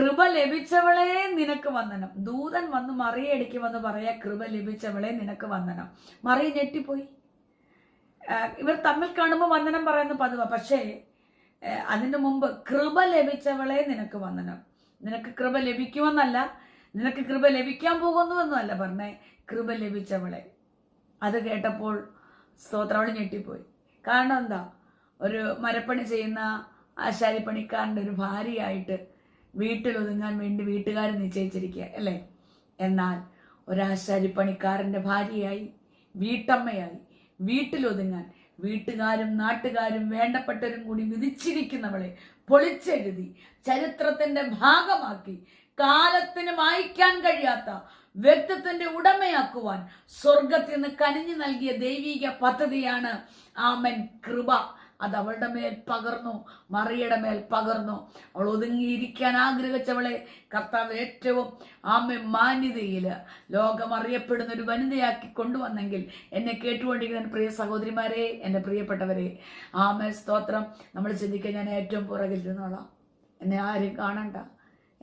കൃപ ലഭിച്ചവളെ നിനക്ക് വന്ദനം. ദൂതൻ വന്ന് മറിയടിക്ക് വന്ന് പറയാ കൃപ ലഭിച്ചവളെ നിനക്ക് വന്ദനം. മറിയ ഞെട്ടിപ്പോയി. ഇവർ തമ്മിൽ കാണുമ്പോൾ വന്ദനം പറയുന്ന പതിവ്. പക്ഷേ അതിന് മുമ്പ് കൃപ ലഭിച്ചവളെ നിനക്ക് വന്ദനം. നിനക്ക് കൃപ ലഭിക്കുമെന്നല്ല നിനക്ക് കൃപ ലഭിക്കാൻ പോകുന്നു എന്നല്ല പറഞ്ഞേ കൃപ ലഭിച്ചവളെ. അത് കേട്ടപ്പോൾ സ്തോത്രവൾ ഞെട്ടിപ്പോയി. കാരണം എന്താ? ഒരു മരപ്പണി ചെയ്യുന്ന ആശാരിപ്പണിക്കാരന്റെ ഒരു ഭാര്യയായിട്ട് വീട്ടിൽ ഒതുങ്ങാൻ വേണ്ടി വീട്ടുകാർ നിശ്ചയിച്ചിരിക്കുക അല്ലേ? എന്നാൽ ഒരാശാരിപ്പണിക്കാരന്റെ ഭാര്യയായി വീട്ടമ്മയായി വീട്ടിലൊതുങ്ങാൻ വീട്ടുകാരും നാട്ടുകാരും വേണ്ടപ്പെട്ടവരും കൂടി വിധിച്ചിരിക്കുന്നവളെ പൊളിച്ചെഴുതി ചരിത്രത്തിന്റെ ഭാഗമാക്കി കാലത്തിന് മായ്ക്കാൻ കഴിയാത്ത വ്യക്തിത്വത്തിന്റെ ഉടമയാക്കുവാൻ സ്വർഗത്തിൽ നിന്ന് കനിഞ്ഞു നൽകിയ ദൈവിക പദ്ധതിയാണ് ആമൻ കൃപ. അത് അവളുടെ മേൽ പകർന്നു മറിയുടെ മേൽ പകർന്നു. അവൾ ഒതുങ്ങിയിരിക്കാൻ ആഗ്രഹിച്ചവളെ കർത്താവ് ഏറ്റവും ആമ മാന്യതയിൽ ലോകം അറിയപ്പെടുന്ന ഒരു വനിതയാക്കി കൊണ്ടുവന്നെങ്കിൽ എന്നെ കേട്ടുകൊണ്ടിരിക്കുന്ന പ്രിയ സഹോദരിമാരെ എന്റെ പ്രിയപ്പെട്ടവരെ ആമ സ്തോത്രം. നമ്മൾ ചിന്തിക്കാൻ ഞാൻ ഏറ്റവും പുറകിൽ ഇരുന്നോളാം. എന്നെ ആരും കാണണ്ട.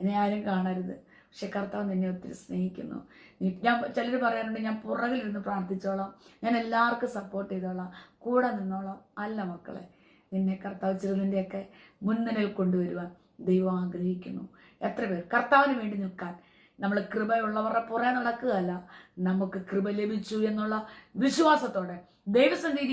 എന്നെ ആരും കാണരുത്. പക്ഷെ കർത്താവ് നിന്നെ ഒത്തിരി സ്നേഹിക്കുന്നു. നീ ഞാൻ ചിലർ പറയാറുണ്ട് ഞാൻ പുറകിലിരുന്ന് പ്രാർത്ഥിച്ചോളാം. ഞാൻ എല്ലാവർക്കും സപ്പോർട്ട് ചെയ്തോളാം. കൂടെ നിന്നോളാം. അല്ല മക്കളെ നിന്നെ കർത്താവ് ചെറുതിന്റെയൊക്കെ മുൻനിരയിൽ കൊണ്ടുവരുവാൻ ദൈവം ആഗ്രഹിക്കുന്നു. എത്ര പേർ? കർത്താവിന് വേണ്ടി നിൽക്കാൻ. നമ്മൾ കൃപയുള്ളവരുടെ പുറകെ നടക്കുകയല്ല. നമുക്ക് കൃപ ലഭിച്ചു എന്നുള്ള വിശ്വാസത്തോടെ ദൈവസന്നിധി